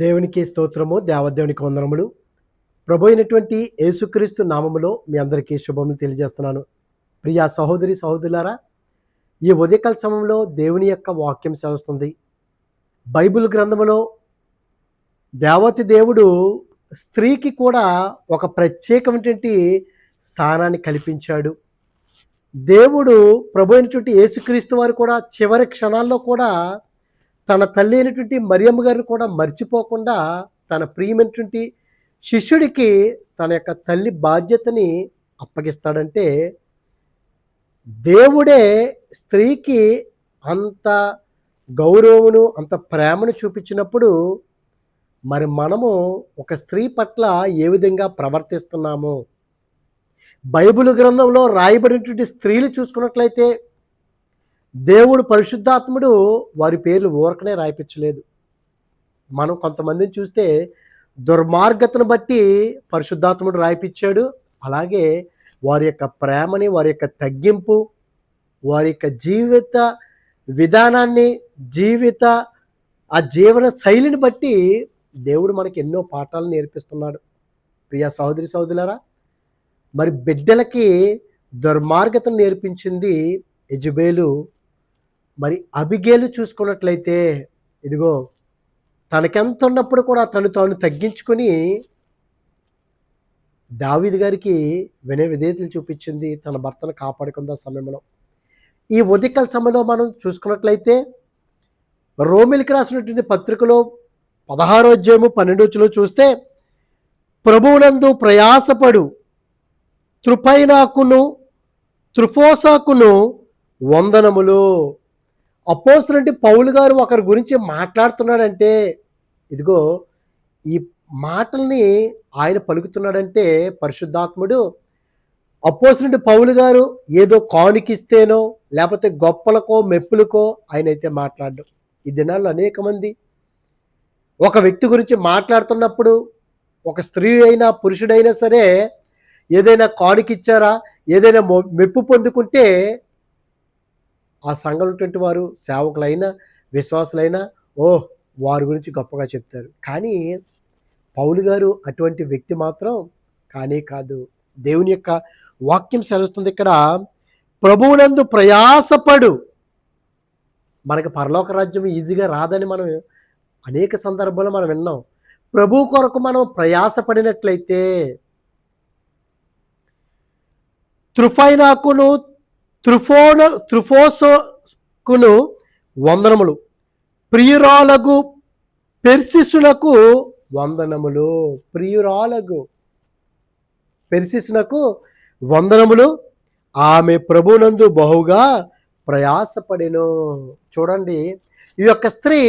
దేవునికి స్తోత్రము దేవదేవునికి వందనములు. ప్రభు అయినటువంటి యేసుక్రీస్తు నామములో మీ అందరికీ శుభములు తెలియజేస్తున్నాను. ప్రియా సహోదరి సహోదరులారా ఈ ఉదయకాల సమయంలో దేవుని యొక్క వాక్యం సెలవుస్తుంది. బైబిల్ గ్రంథములో దేవతి దేవుడు స్త్రీకి కూడా ఒక ప్రత్యేకమైనటువంటి స్థానాన్ని కల్పించాడు. దేవుడు ప్రభు అయినటువంటి యేసుక్రీస్తు వారు కూడా చివరి క్షణాల్లో కూడా తన తల్లి అయినటువంటి మరియమ్మ గారిని కూడా మర్చిపోకుండా తన ప్రియమైనటువంటి శిష్యుడికి తన యొక్క తల్లి బాధ్యతని అప్పగిస్తాడంటే దేవుడే స్త్రీకి అంత గౌరవమును అంత ప్రేమను చూపించినప్పుడు మరి మనము ఒక స్త్రీ పట్ల ఏ విధంగా ప్రవర్తిస్తున్నాము? బైబిల్ గ్రంథంలో రాయబడినటువంటి స్త్రీలు చూసుకున్నట్లయితే దేవుడు పరిశుద్ధాత్ముడు వారి పేర్లు ఊరకనే రాయిపించలేదు. మనం కొంతమందిని చూస్తే దుర్మార్గతను బట్టి పరిశుద్ధాత్ముడు రాయిపించాడు. అలాగే వారి యొక్క ప్రేమని వారి యొక్క తగ్గింపు వారి యొక్క జీవిత విధానాన్ని జీవిత ఆ జీవన శైలిని బట్టి దేవుడు మనకి ఎన్నో పాఠాలు నేర్పిస్తున్నాడు. ప్రియ సహోదరి సహోదరులారా మరి బిడ్డలకి దుర్మార్గతను నేర్పించింది యజుబేలు మరి అబిగేలు చూసుకున్నట్లయితే ఇదిగో తనకెంత ఉన్నప్పుడు కూడా తను తాను తగ్గించుకొని దావిద్ గారికి వినయ విధేయతలు చూపించింది తన భర్తను కాపాడుకుందా సమయంలో. ఈ ఉదికల సమయంలో మనం చూసుకున్నట్లయితే రోమిలికి రాసినటువంటి పత్రికలో పదహారో అధ్యాయము పన్నెండు చూస్తే ప్రభువునందు ప్రయాసపడు త్రుపైనాకును త్రుఫోసాకును వందనములు. అపోస్తులంటే పౌలు గారు ఒకరి గురించి మాట్లాడుతున్నాడంటే ఇదిగో ఈ మాటల్ని ఆయన పలుకుతున్నాడంటే పరిశుద్ధాత్ముడు అపోస్తులంటే పౌలు గారు ఏదో కానుకిస్తేనో లేకపోతే గొప్పలకో మెప్పులకో ఆయన అయితే మాట్లాడడం. ఈ దినాల్లో అనేక మంది ఒక వ్యక్తి గురించి మాట్లాడుతున్నప్పుడు ఒక స్త్రీ అయినా పురుషుడైనా సరే ఏదైనా కానుకిచ్చారా ఏదైనా మెప్పు పొందుకుంటే ఆ సంఘంలో ఉన్నటువంటి వారు సేవకులైనా విశ్వాసులైనా ఓ వారి గురించి గొప్పగా చెప్తారు. కానీ పౌలు గారు అటువంటి వ్యక్తి మాత్రం కానే కాదు. దేవుని యొక్క వాక్యం సెలవుస్తుంది ఇక్కడ ప్రభువునందు ప్రయాసపడు. మనకి పరలోక రాజ్యం ఈజీగా రాదని మనం అనేక సందర్భాల్లో మనం విన్నాం. ప్రభు కొరకు మనం ప్రయాసపడినట్లయితే త్రుఫైనాకును త్రుఫోన త్రుఫోసోకును వందనములు. ప్రియురాలగు పెర్సిసునకు వందనములు. ప్రియురాలగు పెర్సిసునకు వందనములు. ఆమె ప్రభునందు బహుగా ప్రయాసపడెను. చూడండి ఈ యొక్క స్త్రీ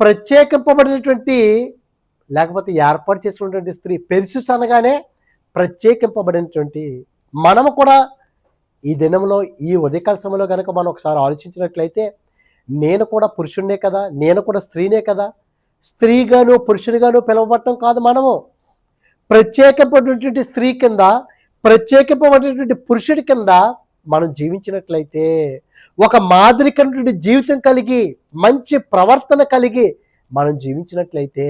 ప్రత్యేకింపబడినటువంటి లేకపోతే ఏర్పాటు చేసుకున్నటువంటి స్త్రీ పెరిసిస్ అనగానే ప్రత్యేకింపబడినటువంటి. మనము కూడా ఈ దినంలో ఈ ఉదయకాల సమయంలో కనుక మనం ఒకసారి ఆలోచించినట్లయితే నేను కూడా పురుషుడినే కదా నేను కూడా స్త్రీనే కదా. స్త్రీగాను పురుషునిగాను పిలవబడటం కాదు మనము. ప్రత్యేకమైనటువంటి స్త్రీ కింద ప్రత్యేకమైనటువంటి పురుషుడి కింద మనం జీవించినట్లయితే ఒక మాదిరికమైనటువంటి జీవితం కలిగి మంచి ప్రవర్తన కలిగి మనం జీవించినట్లయితే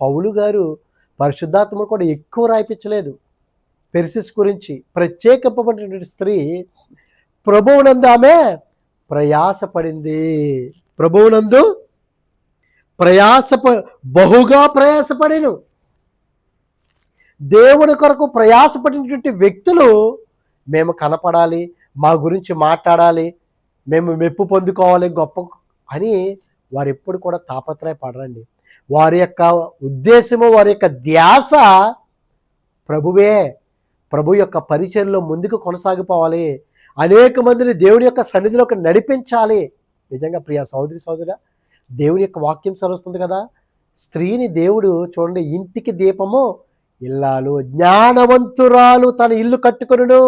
పౌలు గారు పరిశుద్ధాత్మ కూడా ఎక్కువ రాయిపించలేదు. పెర్సిస్ గురించి ప్రత్యేకింపబడినటువంటి స్త్రీ ప్రభువునందు ఆమె ప్రయాసపడింది. ప్రభువునందు ప్రయాసప బహుగా ప్రయాసపడిను. దేవుని కొరకు ప్రయాసపడినటువంటి వ్యక్తులు మేము కనపడాలి మా గురించి మాట్లాడాలి మేము మెప్పు పొందుకోవాలి గొప్ప అని వారు ఎప్పుడు కూడా తాపత్రయపడరండి. వారి యొక్క ఉద్దేశము వారి యొక్క ధ్యాస ప్రభువే ప్రభు యొక్క పరిచయంలో ముందుకు కొనసాగిపోవాలి. అనేక మందిని దేవుని యొక్క సన్నిధిలోకి నడిపించాలి. నిజంగా ప్రియ సహోదరి సహోదర దేవుని యొక్క వాక్యం సరుస్తుంది కదా? స్త్రీని దేవుడు చూడండి ఇంటికి దీపము ఇల్లాలు జ్ఞానవంతురాలు తన ఇల్లు కట్టుకును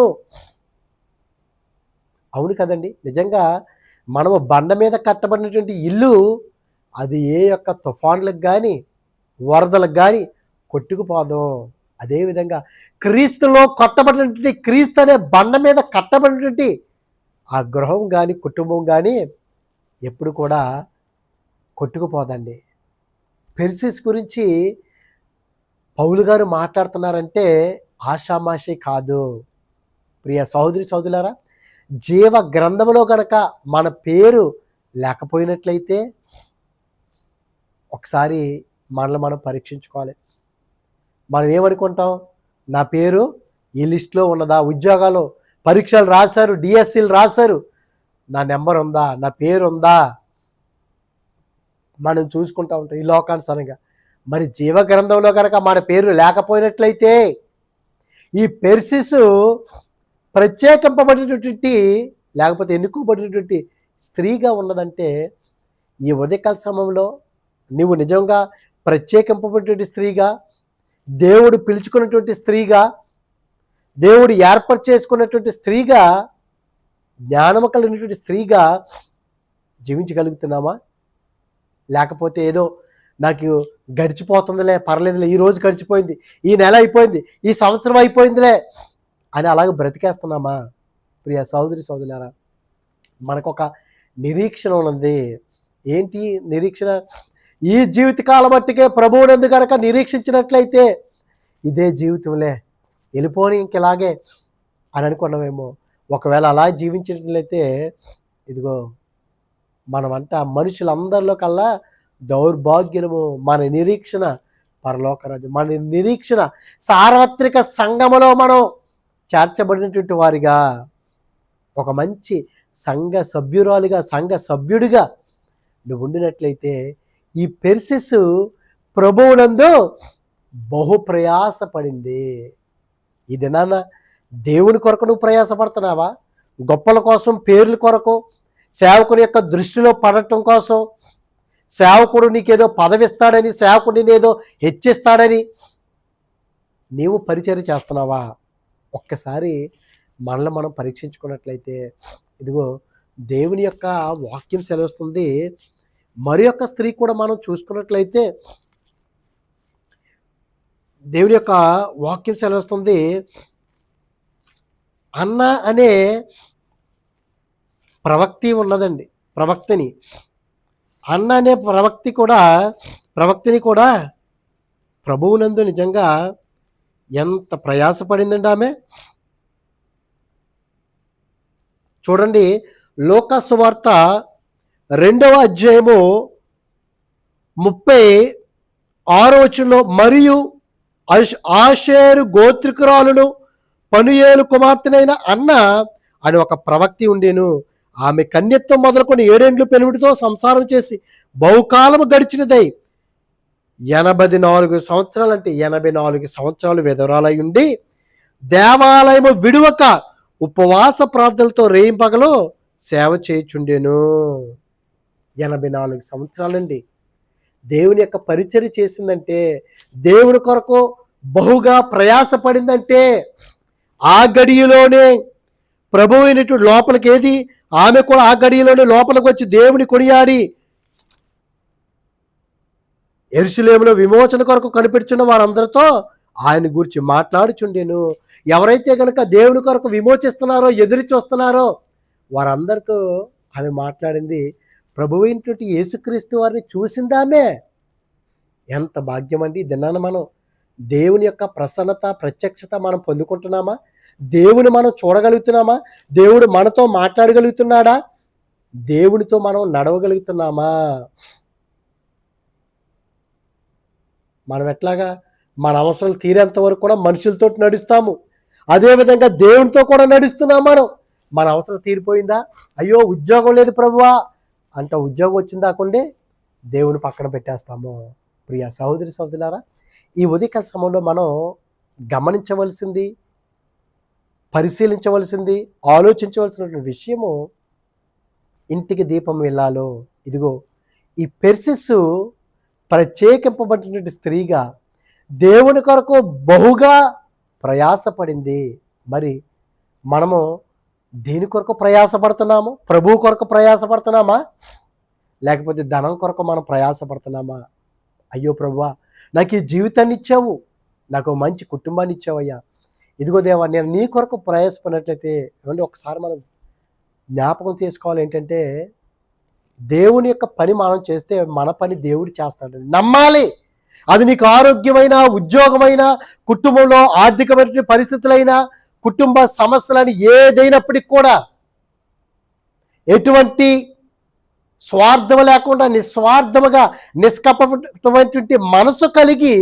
అవును కదండి నిజంగా మనము బండ మీద కట్టబడినటువంటి ఇల్లు అది ఏ యొక్క తుఫాన్లకు కానీ వరదలకు కానీ కొట్టుకుపోదు. అదేవిధంగా క్రీస్తులో కట్టబడినటువంటి క్రీస్తు అనే బండ మీద కట్టబడినటువంటి ఆ గృహం కానీ కుటుంబం కానీ ఎప్పుడు కూడా కొట్టుకుపోదండి. పెర్సిస్ గురించి పౌలు గారు మాట్లాడుతున్నారంటే ఆషామాషి కాదు. ప్రియ సహోదరి సహోదరులారా జీవ గ్రంథంలో గనక మన పేరు లేకపోయినట్లయితే ఒకసారి మనల్ని మనం పరీక్షించుకోవాలి. మనం ఏమనుకుంటాం? నా పేరు ఈ లిస్ట్లో ఉన్నదా? ఉద్యోగాలు పరీక్షలు రాశారు డిఎస్సీలు రాశారు. నా నెంబర్ ఉందా? నా పేరు ఉందా? మనం చూసుకుంటా ఉంటాం ఈ లోకానుసరంగా. మరి జీవ గ్రంథంలో కనుక మన పేరు లేకపోయినట్లయితే ఈ పెర్సిస్ ప్రత్యేకింపబడినటువంటి లేకపోతే ఎన్నుకోబడినటువంటి స్త్రీగా ఉన్నదంటే ఈ ఉదయకాల సమయంలో నువ్వు నిజంగా ప్రత్యేకింపబడినటువంటి స్త్రీగా దేవుడు పిలుచుకున్నటువంటి స్త్రీగా దేవుడు ఏర్పాటు చేసుకున్నటువంటి స్త్రీగా జ్ఞానము కలిగినటువంటి స్త్రీగా జీవించగలుగుతున్నామా? లేకపోతే ఏదో నాకు గడిచిపోతుందిలే పర్లేదులే ఈ రోజు గడిచిపోయింది ఈ నెల అయిపోయింది ఈ సంవత్సరం అయిపోయిందిలే అని అలాగే బ్రతికేస్తున్నామా? ప్రియ సోదరి సోదరులారా మనకొక నిరీక్షణ ఉన్నది. ఏంటి నిరీక్షణ? ఈ జీవితకాలం మట్టుకే ప్రభువునందు కనుక నిరీక్షించినట్లయితే ఇదే జీవితంలే. వెళ్ళిపోని ఇంకెలాగే అని అనుకున్నామేమో. ఒకవేళ అలా జీవించినట్లయితే ఇదిగో మనమంట మనుషులందరిలో కల్లా దౌర్భాగ్యము మన నిరీక్షణ పరలోకరాజు మన నిరీక్షణ సార్వత్రిక సంఘములో మనం చేర్చబడినటువంటి వారిగా ఒక మంచి సంఘ సభ్యురాలిగా సంఘ సభ్యుడిగా నువ్వు ఉండినట్లయితే ఈ పెర్సిస్ ప్రభువునందు బహు ప్రయాసపడింది. ఈ దినాన దేవుని కొరకు నువ్వు ప్రయాసపడుతున్నావా? గొప్పల కోసం పేర్ల కొరకు సేవకుని యొక్క దృష్టిలో పడటం కోసం సేవకుడు నీకేదో పదవిస్తాడని సేవకుడు నేనేదో హెచ్చిస్తాడని నీవు పరిచయం చేస్తున్నావా? ఒక్కసారి మనల్ని మనం పరీక్షించుకున్నట్లయితే ఇదిగో దేవుని యొక్క వాక్యం సెలవుస్తుంది. మరి యొక్క స్త్రీ కూడా మనం చూసుకున్నట్లయితే దేవుని యొక్క వాక్యం సెలవుస్తుంది అన్న అనే ప్రవక్తి ఉన్నదండి ప్రవక్తిని. అన్న అనే ప్రవక్తి కూడా ప్రవక్తిని కూడా ప్రభువునందు నిజంగా ఎంత ప్రయాసపడిందండి ఆమె? చూడండి లోకసు వార్త రెండవ అధ్యాయము ముప్పై ఆరో వచనంలో మరియు ఆషేరు గోత్రికురాలును పనుయేలు కుమార్తెనైన అన్న అని ఒక ప్రవక్తి ఉండేను. ఆమె కన్యత్వం మొదలుకొని ఏడేండ్లు పెనుమిటితో సంసారం చేసి బహుకాలము గడిచినదై ఎనభై నాలుగు సంవత్సరాలు అంటే ఎనభై నాలుగు సంవత్సరాలు విధవరాలై ఉండి దేవాలయము విడువక ఉపవాస ప్రార్థనలతో రేయింపగలో సేవ చేయుచుండెను. ఎనభై నాలుగు సంవత్సరాలండి. దేవుని యొక్క పరిచయం చేసిందంటే దేవుని కొరకు బహుగా ప్రయాసపడిందంటే ఆ గడియలోనే ప్రభు అయినటువంటి లోపలికి ఏది? ఆమె కూడా ఆ గడియలోనే లోపలికి వచ్చి దేవుని కొనియాడి ఎరుసలేములో విమోచన కొరకు కనిపెడుచున్న వారందరితో ఆయన గురించి మాట్లాడుచుండేను. ఎవరైతే కనుక దేవుని కొరకు విమోచిస్తున్నారో ఎదురు చూస్తున్నారో వారందరితో ఆమె మాట్లాడింది ప్రభువైనటువంటి యేసుక్రీస్తు వారిని చూసిందామే. ఎంత భాగ్యం అండి ఈ మనం దేవుని యొక్క ప్రసన్నత ప్రత్యక్షత మనం పొందుకుంటున్నామా? దేవుని మనం చూడగలుగుతున్నామా? దేవుడు మనతో మాట్లాడగలుగుతున్నాడా? దేవునితో మనం నడవగలుగుతున్నామా? మనం ఎట్లాగా మన అవసరాలు తీరేంత వరకు కూడా మనుషులతో నడుస్తాము. అదేవిధంగా దేవునితో కూడా నడుస్తున్నాం మనం. మన అవసరం తీరిపోయిందా? అయ్యో ఉద్యోగం లేదు ప్రభువా. అంత ఉద్యోగం వచ్చిందాకుండే దేవుని పక్కన పెట్టేస్తాము. ప్రియ సహోదరి సహోదరులారా ఈ ఉదయకాల సమయంలో మనం గమనించవలసింది పరిశీలించవలసింది ఆలోచించవలసినటువంటి విషయము ఇంటికి దీపం వెళ్ళాలో ఇదిగో ఈ పెర్సిస్ ప్రత్యేకింపబడినటువంటి స్త్రీగా దేవుని కొరకు బహుగా ప్రయాసపడింది. మరి మనము దేని కొరకు ప్రయాసపడుతున్నాము? ప్రభు కొరకు ప్రయాసపడుతున్నామా? లేకపోతే ధనం కొరకు మనం ప్రయాసపడుతున్నామా? అయ్యో ప్రభువా నాకు ఈ జీవితాన్ని ఇచ్చావు. నాకు మంచి కుటుంబాన్ని ఇచ్చావయ్యా ఇదిగో దేవా నేను నీ కొరకు ప్రయాసపడినట్లయితే ఏమంటే ఒకసారి మనం జ్ఞాపకం చేసుకోవాలి ఏంటంటే దేవుని యొక్క పని మనం చేస్తే మన పని దేవుడు చేస్తాడు. నమ్మాలి. అది నీకు ఆరోగ్యమైన ఉద్యోగమైన కుటుంబంలో ఆర్థికమైన పరిస్థితులైనా కుటుంబ సమస్యలని ఏదైనప్పటికీ కూడా ఎటువంటి స్వార్థం లేకుండా నిస్వార్థముగా నిష్కపటమైనటువంటి మనసు కలిగి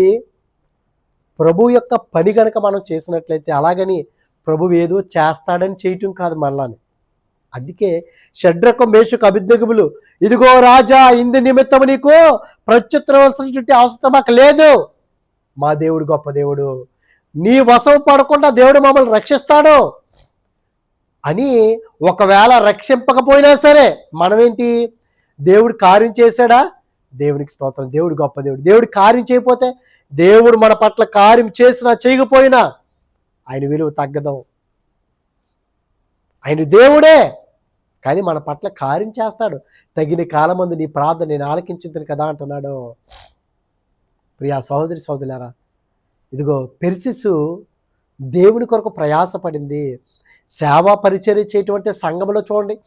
ప్రభు యొక్క పని గనక మనం చేసినట్లయితే అలాగని ప్రభు ఏదో చేస్తాడని చేయటం కాదు మనలాని. అందుకే షడ్రకం మేషకు అభిజ్ఞగులు ఇదిగో రాజా ఇందు నిమిత్తం నీకు ప్రత్యుత్తరవలసినటువంటి అవసరం మాకు లేదు. మా దేవుడు గొప్ప దేవుడు. నీ వశం పడకుండా దేవుడు మమ్మల్ని రక్షిస్తాడు అని ఒకవేళ రక్షింపకపోయినా సరే మనమేంటి? దేవుడు కార్యం చేశాడా? దేవునికి స్తోత్రం. దేవుడు గొప్ప దేవుడు. దేవుడు కార్యం చేయకపోతే దేవుడు మన పట్ల కార్యం చేసినా చేయకపోయినా ఆయన విలువ తగ్గదు. ఆయన దేవుడే. కానీ మన పట్ల కార్యం చేస్తాడు. తగిన కాలమందు నీ ప్రార్థన నేను ఆలకించింది కదా అంటున్నాడు. ప్రియా సహోదరి సోదరులారా ఇదిగో పెర్సిస్ దేవుని కొరకు ప్రయాసపడింది. సేవా పరిచర్య చేయటువంటి సంఘంలో చూడండి.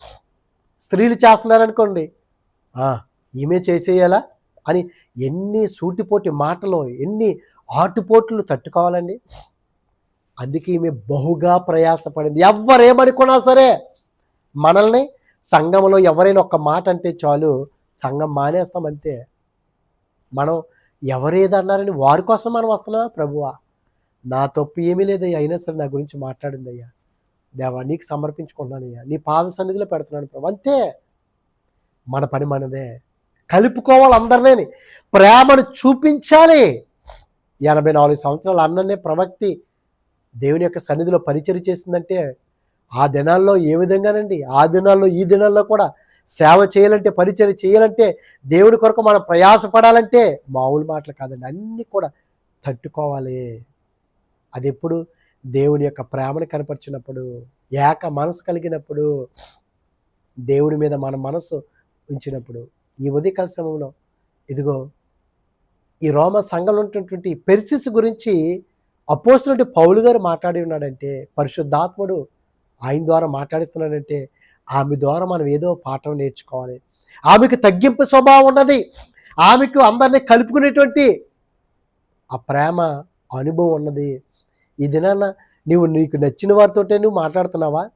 స్త్రీలు చేస్తున్నారనుకోండి. ఈమె చేసేయాలా? అని ఎన్ని సూటిపోటి మాటలు ఎన్ని ఆటుపోట్లు తట్టుకోవాలండి. అందుకే ఈమె బహుగా ప్రయాసపడింది. ఎవరేమనుకున్నా సరే మనల్ని సంఘంలో ఎవరైనా ఒక్క మాట అంటే చాలు సంఘం మానేస్తాం అంతే మనం ఎవరేదన్నారని వారి కోసం మనం వస్తున్నావా ప్రభువా నా తప్పు ఏమీ లేదయ్యా. అయినా సరే నా గురించి మాట్లాడింది అయ్యా దేవా నీకు సమర్పించుకున్నానయ్యా నీ పాద సన్నిధిలో పెడుతున్నాను ప్రభు. అంతే. మన పని మనదే. కలుపుకోవాలి అందరినీ ప్రేమను చూపించాలి. ఎనభై నాలుగు సంవత్సరాలు అన్ననే ప్రవక్తి దేవుని యొక్క సన్నిధిలో పరిచయం చేసిందంటే ఆ దినాల్లో ఏ విధంగానండి? ఆ దినాల్లో ఈ దినాల్లో కూడా సేవ చేయాలంటే పరిచయం చేయాలంటే దేవుడి కొరకు మనం ప్రయాసపడాలంటే మామూలు మాటలు కాదండి. అన్నీ కూడా తట్టుకోవాలి. అది ఎప్పుడు దేవుని యొక్క ప్రేమను కనపరిచినప్పుడు ఏక మనసు కలిగినప్పుడు దేవుడి మీద మన మనసు ఉంచినప్పుడు ఈ ఉదయకాల సమయంలో ఇదిగో ఈ రోమ సంఘంలో ఉన్నటువంటి పెర్సిస్ గురించి అపోస్తున్నట్టు పౌలు గారు మాట్లాడి ఉన్నాడంటే పరిశుద్ధాత్ముడు ఆయన ద్వారా మాట్లాడిస్తున్నాడంటే ఆమె ద్వారా మనం ఏదో పాఠం నేర్చుకోవాలి. ఆమెకు తగ్గింపు స్వభావం ఉన్నది. ఆమెకు అందరినీ కలుపుకునేటువంటి ఆ ప్రేమ అనుభవం ఉన్నది. ఇది దినాన నువ్వు నీకు నచ్చిన వారితోటే నువ్వు మాట్లాడుతున్నావా?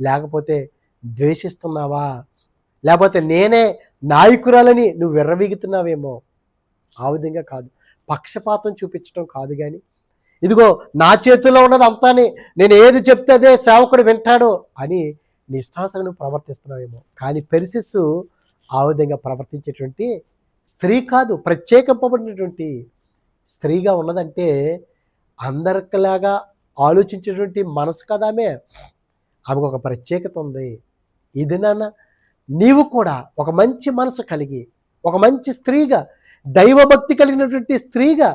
లేకపోతే ద్వేషిస్తున్నావా? లేకపోతే నేనే నాయకురాలని నువ్వు విర్రవీగుతున్నావేమో? ఆ విధంగా కాదు. పక్షపాతం చూపించడం కాదు కానీ ఇదిగో నా చేతుల్లో ఉన్నది అంతాని నేను ఏది చెప్తే అదే సేవకుడు వింటాడు అని నిష్ఠాసనను నువ్వు ప్రవర్తిస్తున్నావేమో. కానీ పెరిసిస్సు ఆ విధంగా ప్రవర్తించేటువంటి స్త్రీ కాదు ప్రత్యేకింపబడినటువంటి స్త్రీగా ఉన్నదంటే అందరిలాగా ఆలోచించేటువంటి మనసు కదా ఆమె. ఆమెకు ఒక ప్రత్యేకత ఉంది. ఇది నాన్న నీవు కూడా ఒక మంచి మనసు కలిగి ఒక మంచి స్త్రీగా దైవభక్తి కలిగినటువంటి స్త్రీగా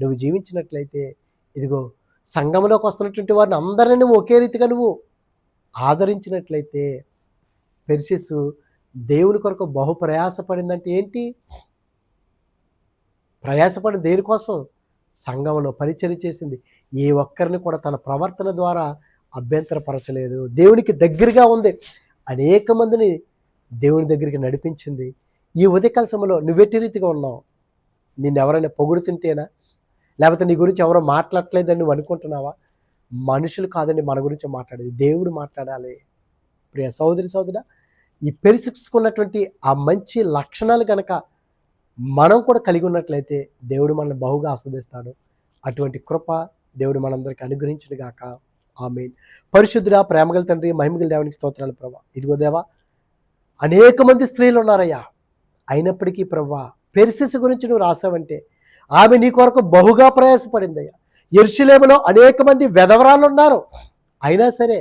నువ్వు జీవించినట్లయితే ఇదిగో సంఘంలోకి వస్తున్నటువంటి వారిని అందరినీ నువ్వు ఒకే రీతిగా నువ్వు ఆదరించినట్లయితే పెర్సిస్ దేవుని కొరకు బహు ప్రయాసపడిందంటే ఏంటి? ప్రయాసపడి దేనికోసం సంఘంలో పరిచయం చేసింది. ఏ ఒక్కరిని కూడా తన ప్రవర్తన ద్వారా అభ్యంతరపరచలేదు. దేవునికి దగ్గరగా ఉంది. అనేక మందిని దేవుని దగ్గరికి నడిపించింది. ఈ ఉదయకాల సమయంలో నువ్వెట్టి రీతిగా ఉన్నావు. నిన్ను ఎవరైనా పొగుడుతుంటేనా లేకపోతే నీ గురించి ఎవరో మాట్లాడలేదని నువ్వు అనుకుంటున్నావా? మనుషులు కాదండి మన గురించి మాట్లాడేది. దేవుడు మాట్లాడాలి. ప్రియ సోదరి సోదర ఈ పెరుసుకున్నటువంటి ఆ మంచి లక్షణాలు కనుక మనం కూడా కలిగి ఉన్నట్లయితే దేవుడు మనల్ని బహుగా ఆస్వాదిస్తాడు. అటువంటి కృప దేవుడు మనందరికీ అనుగ్రహించును గాక. ఆమె పరిశుద్ధుడా ప్రేమగల తండ్రి మహిమగల దేవునికి స్తోత్రాలు ప్రభా. ఇదిగో దేవా అనేక మంది స్త్రీలు ఉన్నారయ్యా. అయినప్పటికీ ప్రభా పెరిసిస్ గురించి నువ్వు రాసావంటే ఆమె నీ కొరకు బహుగా ప్రయాసపడిందయ్యా. ఎరుషులేములో అనేక మంది వెధవరాలు ఉన్నారు అయినా సరే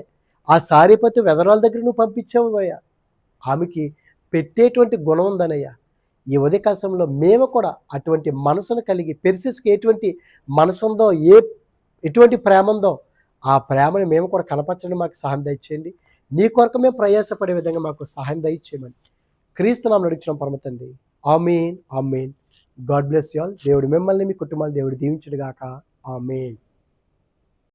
ఆ సారీపతి వెధవరాల దగ్గర నువ్వు పంపించావు అయ్యా. ఆమెకి పెట్టేటువంటి గుణం ఉందనయ్యా ఈ ఉదయకాశంలో మేము కూడా అటువంటి మనసును కలిగి పెరిసిస్కి ఎటువంటి మనసు ఉందో ఏ ఎటువంటి ప్రేమ ఉందో ఆ ప్రేమను మేము కూడా కనపరచండి మాకు సహాయం దయచేయండి. నీ కొరకు మేము ప్రయాసపడే విధంగా మాకు సహాయం దయచేయమని క్రీస్తునాం నడిచిన పరమతండి amen amen. God bless you all. దేవుడు మిమ్మల్ని మీ కుటుంబాలు దేవుడు దీవించుడుగాక ఆమెన్